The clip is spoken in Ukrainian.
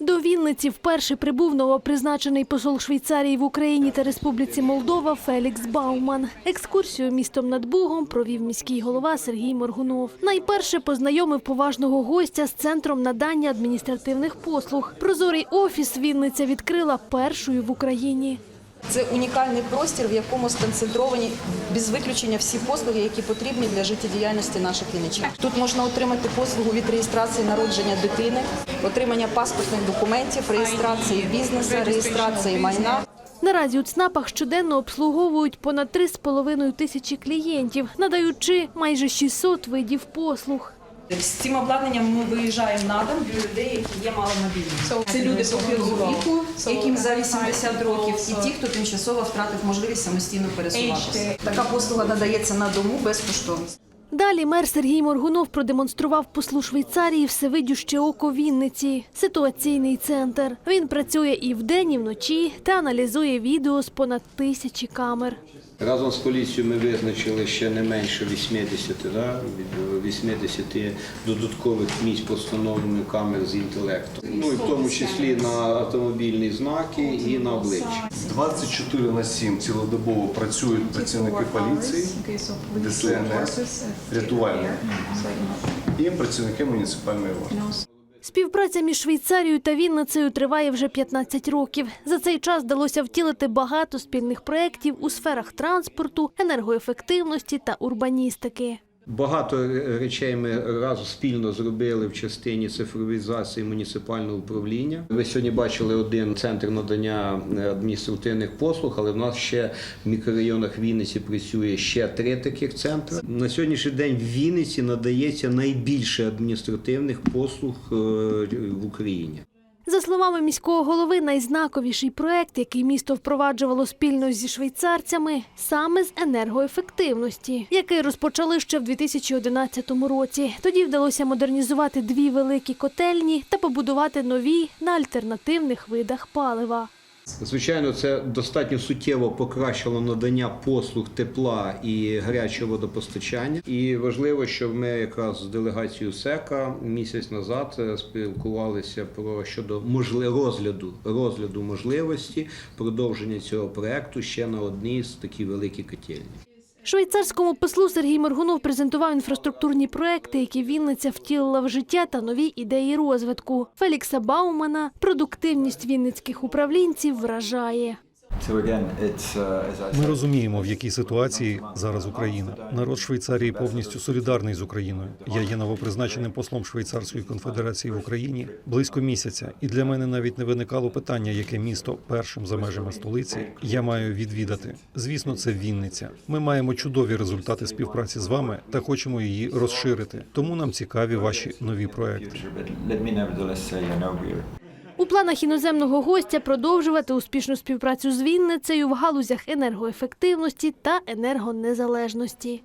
До Вінниці вперше прибув новопризначений посол Швейцарії в Україні та Республіці Молдова Фелікс Бауман. Екскурсію містом над Бугом провів міський голова Сергій Моргунов. Найперше познайомив поважного гостя з центром надання адміністративних послуг. Прозорий офіс Вінниця відкрила першою в Україні. Це унікальний простір, в якому сконцентровані без виключення всі послуги, які потрібні для життєдіяльності наших вінничан. Тут можна отримати послугу від реєстрації народження дитини, отримання паспортних документів, реєстрації бізнесу, реєстрації майна. Наразі у ЦНАПах щоденно обслуговують понад 3,5 тисячі клієнтів, надаючи майже 600 видів послуг. З цим обладнанням ми виїжджаємо на дом до людей, які є маломобільні. Це люди похилого віку, яким за 80 років, і ті, хто тимчасово втратив можливість самостійно пересуватися. Така послуга надається на дому безкоштовно. Далі мер Сергій Моргунов продемонстрував послу Швейцарії всевидюще око Вінниці, ситуаційний центр. Він працює і вдень, і вночі та аналізує відео з понад тисячі камер. Разом з поліцією ми визначили ще не менше 80, да, від 80 додаткових місць по встановленню камер з інтелектом. Ну і в тому числі на автомобільні знаки і на обличчя. 24 на 7 цілодобово працюють працівники поліції, ДСНС, рятувальники і працівники муніципальної варти. Співпраця між Швейцарією та Вінницею триває вже 15 років. За цей час вдалося втілити багато спільних проєктів у сферах транспорту, енергоефективності та урбаністики. Багато е, речей ми разом спільно зробили в частині цифровізації муніципального управління. Ви сьогодні бачили один центр надання е, адміністративних послуг, але в нас ще в мікрорайонах Вінниці працює ще три таких центри. На сьогоднішній день в Вінниці надається найбільше адміністративних послуг е, в Україні. За словами міського голови, найзнаковіший проект, який місто впроваджувало спільно зі швейцарцями, саме з енергоефективності, який розпочали ще в 2011 році. Тоді вдалося модернізувати дві великі котельні та побудувати нові на альтернативних видах палива. Звичайно, це достатньо суттєво покращило надання послуг тепла і гарячого водопостачання. І важливо, що ми якраз з делегацією СЕКа місяць назад е, спілкувалися про щодо можливо розгляду розгляду можливості продовження цього проекту ще на одній з такі великі котельні. Швейцарському послу Сергій Моргунов презентував інфраструктурні проекти, які Вінниця втілила в життя та нові ідеї розвитку. Фелікса Баумана продуктивність вінницьких управлінців вражає. Ми розуміємо, в якій ситуації зараз Україна. Народ Швейцарії повністю солідарний з Україною. Я є новопризначеним послом Швейцарської конфедерації в Україні близько місяця, і для мене навіть не виникало питання, яке місто першим за межами столиці я маю відвідати. Звісно, це Вінниця. Ми маємо чудові результати співпраці з вами та хочемо її розширити. Тому нам цікаві ваші нові проекти. Планах іноземного гостя продовжувати успішну співпрацю з Вінницею в галузях енергоефективності та енергонезалежності.